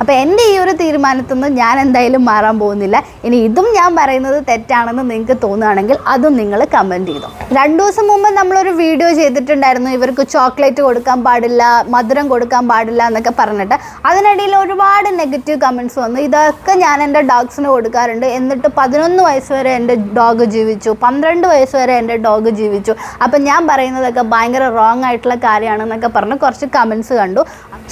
അപ്പോൾ എന്റെ ഈ ഒരു തീരുമാനത്തൊന്നും ഞാൻ എന്തായാലും മാറാൻ പോകുന്നില്ല. ഇനി ഇതും ഞാൻ പറയുന്നത് തെറ്റാണെന്ന് നിങ്ങൾക്ക് തോന്നുകയാണെങ്കിൽ അതും നിങ്ങൾ കമന്റ് ചെയ്തു. രണ്ടു ദിവസം മുമ്പ് നമ്മളൊരു വീഡിയോ ചെയ്തിട്ടുണ്ടായിരുന്നു. ഇവർക്ക് ചോക്ലേറ്റ് കൊടുക്കാൻ പാടില്ല മധുരം കൊടുക്കാൻ പാടില്ല എന്നൊക്കെ പറഞ്ഞിട്ട്. അതിനിടയിൽ ഒരുപാട് നെഗറ്റീവ് കമന്റ്സ് വന്നു. ഇതൊക്കെ ഞാൻ എന്റെ ഡോഗ്സിന് കൊടുക്കാറുണ്ട്. എന്നിട്ട് പതിനൊന്ന് വയസ്സ് വരെ എന്റെ ഡോഗ് ജീവിച്ചു. പന്ത്രണ്ട് വയസ്സ് വരെ എന്റെ ഡോഗ് ജീവിച്ചു. അപ്പം ഞാൻ പറയുന്നതൊക്കെ ഭയങ്കര റോങ് ആയിട്ടുള്ള കാര്യമാണെന്നൊക്കെ പറഞ്ഞ് കുറച്ച് കമന്റ്സ് കണ്ടു.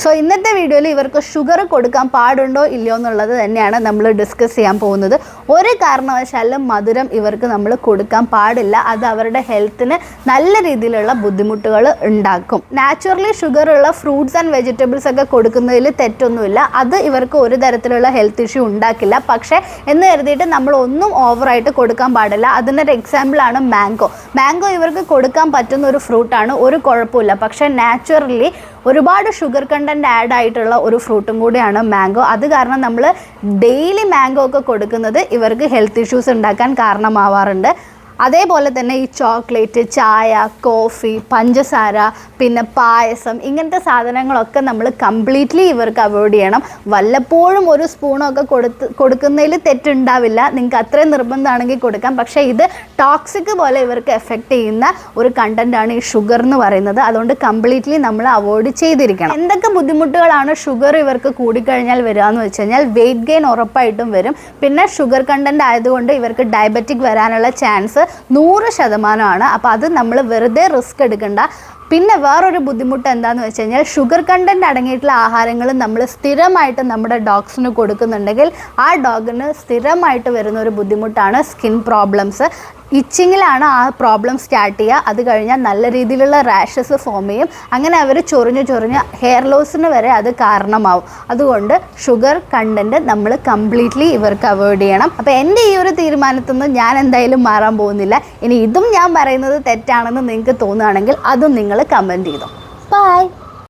സോ ഇന്നത്തെ വീഡിയോയിൽ ഇവർക്ക് ഷുഗർ കൊടുക്കാൻ പാടുണ്ടോ ഇല്ലയോ എന്നുള്ളത് തന്നെയാണ് നമ്മൾ ഡിസ്കസ് ചെയ്യാൻ പോകുന്നത്. ഒരു കാരണവശാലും മധുരം ഇവർക്ക് നമ്മൾ കൊടുക്കാൻ പാടില്ല. അത് അവരുടെ ഹെൽത്തിന് നല്ല രീതിയിലുള്ള ബുദ്ധിമുട്ടുകൾ ഉണ്ടാക്കും. നാച്ചുറലി ഷുഗർ ഉള്ള ഫ്രൂട്ട്സ് ആൻഡ് വെജിറ്റബിൾസ് ഒക്കെ കൊടുക്കുന്നതിൽ തെറ്റൊന്നുമില്ല. അത് ഇവർക്ക് ഒരു തരത്തിലുള്ള ഹെൽത്ത് ഇഷ്യൂ ഉണ്ടാക്കില്ല. പക്ഷേ എന്ന് കരുതിയിട്ട് നമ്മൾ ഒന്നും ഓവറായിട്ട് കൊടുക്കാൻ പാടില്ല. അതിനൊരു എക്സാമ്പിളാണ് മാംഗോ മാംഗോ ഇവർക്ക് കൊടുക്കാൻ പറ്റുന്ന ഒരു ഫ്രൂട്ടാണ് ഒരു കുഴപ്പമില്ല. പക്ഷേ നാച്ചുറലി ഒരുപാട് ഷുഗർ കണ്ടന്റ് ആഡ് ആയിട്ടുള്ള ഒരു ഫ്രൂട്ടും കൂടിയാണ് മാംഗോ അത് കാരണം നമ്മൾ ഡെയിലി മാംഗോ ഒക്കെ കൊടുക്കുന്നത് ഇവർക്ക് ഹെൽത്ത് ഇഷ്യൂസ് ഉണ്ടാക്കാൻ കാരണമാവാറുണ്ട്. അതേപോലെ തന്നെ ഈ ചോക്ലേറ്റ് ചായ കോഫി പഞ്ചസാര പിന്നെ പായസം ഇങ്ങനത്തെ സാധനങ്ങളൊക്കെ നമ്മൾ കംപ്ലീറ്റ്ലി ഇവർക്ക് അവോയ്ഡ് ചെയ്യണം. വല്ലപ്പോഴും ഒരു സ്പൂണൊക്കെ കൊടുത്ത് കൊടുക്കുന്നതിൽ തെറ്റുണ്ടാവില്ല. നിങ്ങൾക്ക് അത്രയും നിർബന്ധമാണെങ്കിൽ കൊടുക്കാം. പക്ഷേ ഇത് ടോക്സിക് പോലെ ഇവർക്ക് എഫക്റ്റ് ചെയ്യുന്ന ഒരു കണ്ടന്റാണ് ഈ ഷുഗർ എന്ന് പറയുന്നത്. അതുകൊണ്ട് കംപ്ലീറ്റ്ലി നമ്മൾ അവോയ്ഡ് ചെയ്തിരിക്കണം. എന്തൊക്കെ ബുദ്ധിമുട്ടുകളാണ് ഷുഗർ ഇവർക്ക് കൂടിക്കഴിഞ്ഞാൽ വരിക എന്ന് വെച്ച് കഴിഞ്ഞാൽ വെയിറ്റ് ഗെയിൻ ഉറപ്പായിട്ടും വരും. പിന്നെ ഷുഗർ കണ്ടന്റ് ആയതുകൊണ്ട് ഇവർക്ക് ഡയബറ്റിക് വരാനുള്ള ചാൻസ് നൂറ് ശതമാനമാണ്. അപ്പോൾ അത് നമ്മൾ വെറുതെ റിസ്ക് എടുക്കണ്ട. പിന്നെ വേറൊരു ബുദ്ധിമുട്ട് എന്താണെന്ന് വെച്ച് കഴിഞ്ഞാൽ ഷുഗർ കണ്ടന്റ് അടങ്ങിയിട്ടുള്ള ആഹാരങ്ങൾ നമ്മൾ സ്ഥിരമായിട്ട് നമ്മുടെ ഡോഗ്സിന് കൊടുക്കുന്നുണ്ടെങ്കിൽ ആ ഡോഗിന് സ്ഥിരമായിട്ട് വരുന്ന ഒരു ബുദ്ധിമുട്ടാണ് സ്കിൻ പ്രോബ്ലംസ് ഇച്ചിങ്ങിലാണ് ആ പ്രോബ്ലം സ്റ്റാർട്ട് ചെയ്യുക അത് കഴിഞ്ഞാൽ നല്ല രീതിയിലുള്ള റാഷസ് ഫോം ചെയ്യും. അങ്ങനെ അവർ ചൊറിഞ്ഞ് ചൊറിഞ്ഞ് ഹെയർ ലോസിന് വരെ അത് കാരണമാവും. അതുകൊണ്ട് ഷുഗർ കണ്ടന്റ് നമ്മൾ കംപ്ലീറ്റ്ലി ഇവർക്ക് അവോയ്ഡ് ചെയ്യണം. അപ്പോൾ എന്റെ ഈ ഒരു തീരുമാനത്തിൽ നിന്ന് ഞാൻ എന്തായാലും മാറാൻ പോകുന്നില്ല. ഇനി ഇതും ഞാൻ പറയുന്നത് തെറ്റാണെന്ന് നിങ്ങൾക്ക് തോന്നുകയാണെങ്കിൽ അതും നിങ്ങൾ കമന്റ് ചെയ്തു. ബൈ